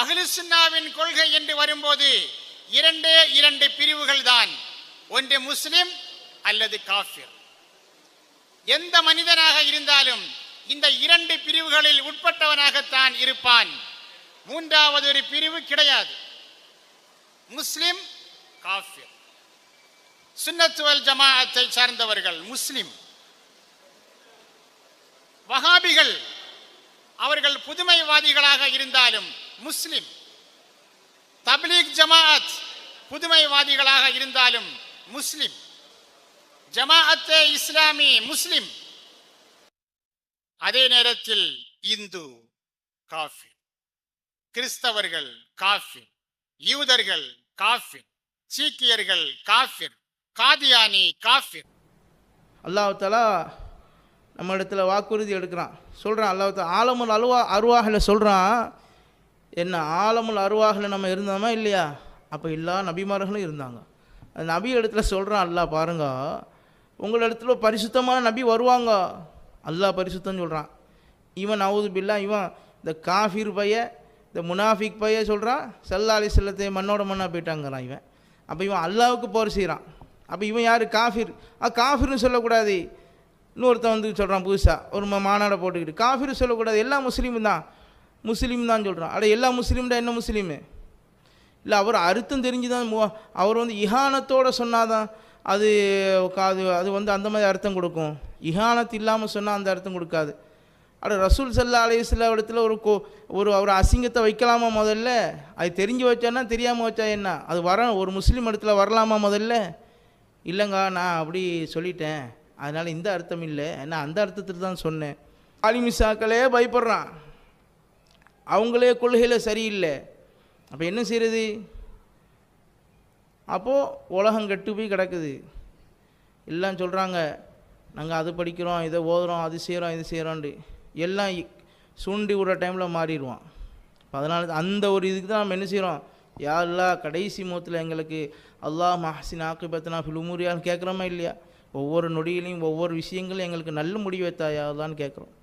அகிலுசுன்னாவின் கொள்கை என்று வரும்போது இரண்டே இரண்டு பிரிவுகள் தான். ஒன்று முஸ்லிம் அல்லது காஃபிர். எந்த மனிதனாக இருந்தாலும் இந்த இரண்டு பிரிவுகளில் உட்பட்டவனாகத்தான் இருப்பான். மூன்றாவது ஒரு பிரிவு கிடையாது. முஸ்லிம் காஃபிர். சுன்னத்துவல் ஜமாஅத்தை சார்ந்தவர்கள் முஸ்லிம். வஹாபிகள் அவர்கள் புதுமைவாதிகளாக இருந்தாலும் முஸ்லிம் தப்லீக் ஜமாஅத் புதுமைவாதிகளாக இருந்தாலும் முஸ்லிம் ஜமாஅத்தே இஸ்லாமி முஸ்லிம். அதே நேரத்தில் இந்து காஃபி கிறிஸ்தவர்கள் காஃபி யூதர்கள் காஃபி சீக்கியர்கள் காஃபிர் காதியானி காஃபிர். அல்லாஹ் தலா நம்ம இடத்துல வாக்குறுதி எடுக்கிறான். சொல்கிறான் அல்லாஹ் தஆலா ஆலமுல் அலுவா அருவாகில் சொல்கிறான் என்ன ஆலமுல் அருவாகில் நம்ம இருந்தோமா இல்லையா? அப்போ எல்லா நபிமார்களும் இருந்தாங்க. அந்த நபி இடத்துல சொல்கிறான் அல்லாஹ் பாருங்க. உங்கள் இடத்துல பரிசுத்தமான நபி வருவாங்க. அல்லாஹ் பரிசுத்தம்னு சொல்கிறான் இவன் அவுது பில்லா இவன் இந்த காஃபிர் பைய இந்த முனாஃபிக் பைய சொல்கிறான் சல்லா அலி செல்லத்தை மண்ணோட மண்ணாக போயிட்டாங்கிறான் இவன். அப்போ இவன் அல்லாவுக்கு போர் செய்கிறான் அப்போ இவன் யார்? காஃபிர். ஆ காஃபிர்னு சொல்லக்கூடாது. இன்னொருத்தன் வந்து சொல்கிறான் புதுசாக ஒரு மாநாடை போட்டுக்கிட்டு. காஃபிர் சொல்லக்கூடாது. எல்லா முஸ்லீமும் தான். முஸ்லீம் தான் சொல்கிறான் அட எல்லா முஸ்லீம்டா என்ன முஸ்லீமு? இல்லை அவர் அர்த்தம் தெரிஞ்சு தான் அவர் வந்து இஹானத்தோடு சொன்னாதான் அது அது அது வந்து அந்த மாதிரி அர்த்தம் கொடுக்கும். இஹானத் இல்லாமல் சொன்னால் அந்த அர்த்தம் கொடுக்காது. அட ரசூல் சல்லா அலையுஸ்ல இடத்துல ஒரு கோ ஒரு அவர் அசிங்கத்தை வைக்கலாமா முதல்ல? அது தெரிஞ்சு வச்சானா தெரியாமல் வச்சா என்ன? அது வர ஒரு முஸ்லீம் இடத்துல வரலாமா முதல்ல? இல்லைங்க நான் அப்படி சொல்லிட்டேன். அதனால் இந்த அர்த்தம் இல்லை. நான் அந்த அர்த்தத்தில் தான் சொன்னேன். ஆலிமிசாக்களே பயப்படுறான். அவங்களே கொள்கையில் சரியில்லை. அப்போ என்ன செய்கிறது அப்போது உலகம் கெட்டு போய் கிடக்குது. எல்லாம் சொல்கிறாங்க நாங்கள் அது படிக்கிறோம் இதை ஓதுகிறோம் அது செய்கிறோம் இது செய்கிறோன்ட்டு எல்லாம் சுண்டி விடுற டைமில் மாறிடுவான். அதனால அந்த ஒரு இதுக்கு தான் நம்ம என்ன செய்கிறோம் யா கடைசி முகத்தில் எங்களுக்கு அல்லாஹ் மஹசின் ஆக்கிபத்தனா ஃபிலுமுரியான்னு கேட்குறோமா இல்லையா? ஒவ்வொரு நொடியிலையும் ஒவ்வொரு விஷயங்களும் எங்களுக்கு நல்ல முடிவு வைத்தாயா கேட்குறோம்